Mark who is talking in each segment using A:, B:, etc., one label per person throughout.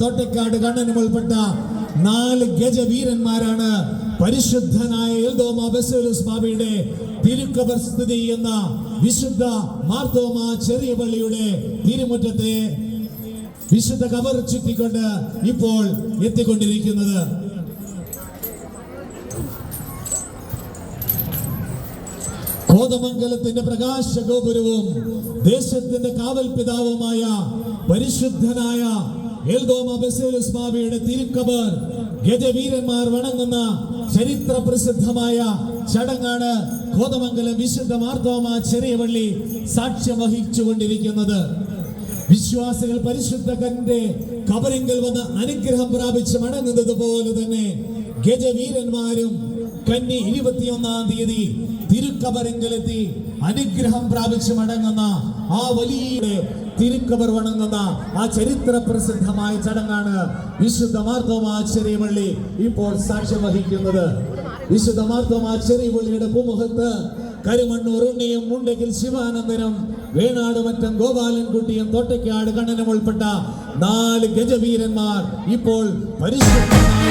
A: തോട്ടക്കാട് കണ്ണനും ഉൾപ്പെട്ട നാല് ഗജവീരന്മാരാണ് പരിശുദ്ധനായ എൽദോമ ബസേലുസ് ബാബയുടെ തിരുക്കബർ സ്ഥിതി ചെയ്യുന്ന വിശുദ്ധ മാർത്തോമ ചെറിയ പള്ളിയുടെ തിരുമുറ്റത്തെ വിശുദ്ധ കവർ ചുറ്റിക്കൊണ്ട് ഇപ്പോൾ എത്തിക്കൊണ്ടിരിക്കുന്നത്. കോതമംഗലത്തിന്റെ പ്രകാശ ഗോപുരവും ദേശത്തിന്റെ കാവൽ പിതാവുമായ പരിശുദ്ധനായ ബാബയുടെ തിരുക്കബർ. ഗജവീരന്മാർ വണങ്ങുന്ന ചരിത്ര പ്രസിദ്ധമായ ചടങ്ങാണ് കോതമംഗലം വിശുദ്ധ മാർത്തോമ ചെറിയ പള്ളി സാക്ഷ്യം വഹിച്ചുകൊണ്ടിരിക്കുന്നത്. വിശ്വാസികൾ പരിശുദ്ധ കന്റെ കബറിങ്കൽ വന്ന് അനുഗ്രഹം പ്രാപിച്ച് മടങ്ങുന്നത് പോലെ തന്നെ ഗജവീരന്മാരും കന്നി ഇരുപത്തിയൊന്നാം തീയതി തിരുക്കബറിങ്കലെത്തി അനുഗ്രഹം പ്രാപിച്ച് മടങ്ങുന്ന ആ വലിയ തിരുക്കബർ വണങ്ങുന്ന ആ ചരിത്ര പ്രസിദ്ധമായ ചടങ്ങാണ് വിശുദ്ധ മാർത്തോമാശ്ചര്യ പള്ളി ഇപ്പോൾ സാക്ഷ്യം വഹിക്കുന്നത്. വിശുദ്ധ മാർത്തോമാശ്ചര്യ പള്ളിയുടെ പൂമുഖത്ത് കരുമണ്ണൂർ ഉണ്ണിയും മുണ്ടകിൽ ശിവാനന്ദനും വേണാട് മറ്റം ഗോപാലൻകുട്ടിയും തോട്ടയ്ക്കാട് കണ്ണനും ഉൾപ്പെട്ട നാല് ഗജവീരന്മാർ ഇപ്പോൾ പരിശുദ്ധമായ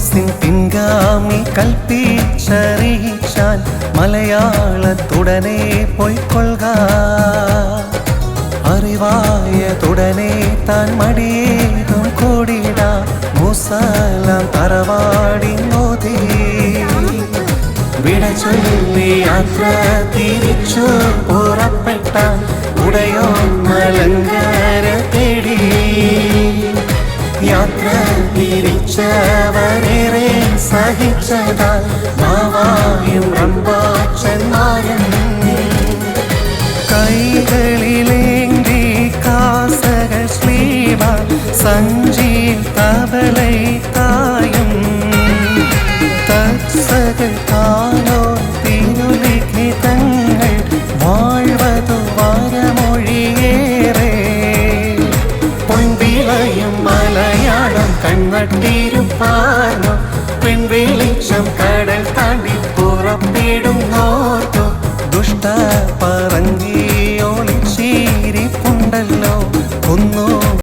B: പത്രോസിൻ പിൻഗാമി കൽപ്പിച്ചറിയിച്ചാൽ മലയാളത്തുടനെ പൊയ്ക്കൊള്ളുക. അറിവായ തുടനെ താൻ മടിയേതും കൂടിട. മുസലാം തറവാടി മോദി വിട ചൊല്ലി യാത്ര തിരിച്ചു പുറപ്പെട്ട ഉടയോ തിരിച്ചവരേറെ സഹിച്ചതാ മാവായും റമ്പാച്ചന്മാരും കൈകളിലേന്തി കാസകൾ ശ്രീവ സഞ്ചി തബലൈ തായും തത്സകൾ കാലോ തിരുലിഖിതങ്ങൾ വാഴ്വതു വാരമൊഴിയേറെ പൊൻവിളയും മലയാളം കൺവട്ടിരുപ്പാ പറങ്കി